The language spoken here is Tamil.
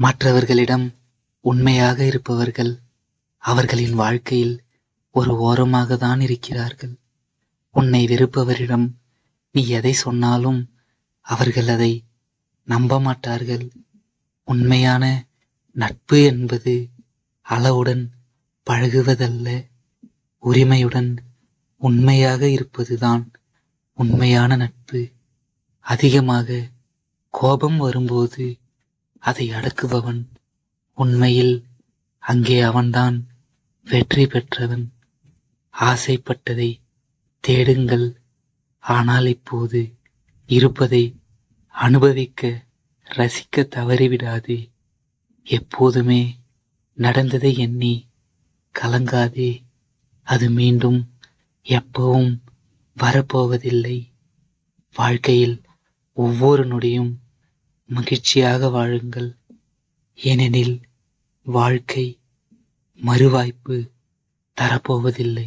மற்றவர்களிடம் உண்மையாக இருப்பவர்கள் அவர்களின் வாழ்க்கையில் ஒரு ஓரமாக தான் இருக்கிறார்கள். உன்னை வெறுப்பவரிடம் நீ எதை சொன்னாலும் அவர்கள் அதை நம்ப மாட்டார்கள் உண்மையான நட்பு என்பது அளவுடன் பழகுவதல்ல. உரிமையுடன் உண்மையாக இருப்பதுதான் உண்மையான நட்பு. அதிகமாக கோபம் வரும்போது அதை அடக்குபவன் உண்மையில் அங்கே அவன்தான் வெற்றி பெற்றவன். ஆசைப்பட்டதை தேடுங்கள். ஆனால் இப்போது இருப்பதை அனுபவிக்க ரசிக்க தவறிவிடாதே. எப்போதுமே நடந்ததை எண்ணி கலங்காதே. அது மீண்டும் எப்பவும் வரப்போவதில்லை. வாழ்க்கையில் ஒவ்வொரு நொடியும் மகிழ்ச்சியாக வாழுங்கள். ஏனெனில் வாழ்க்கை மறுவாய்ப்பு தரப்போவதில்லை.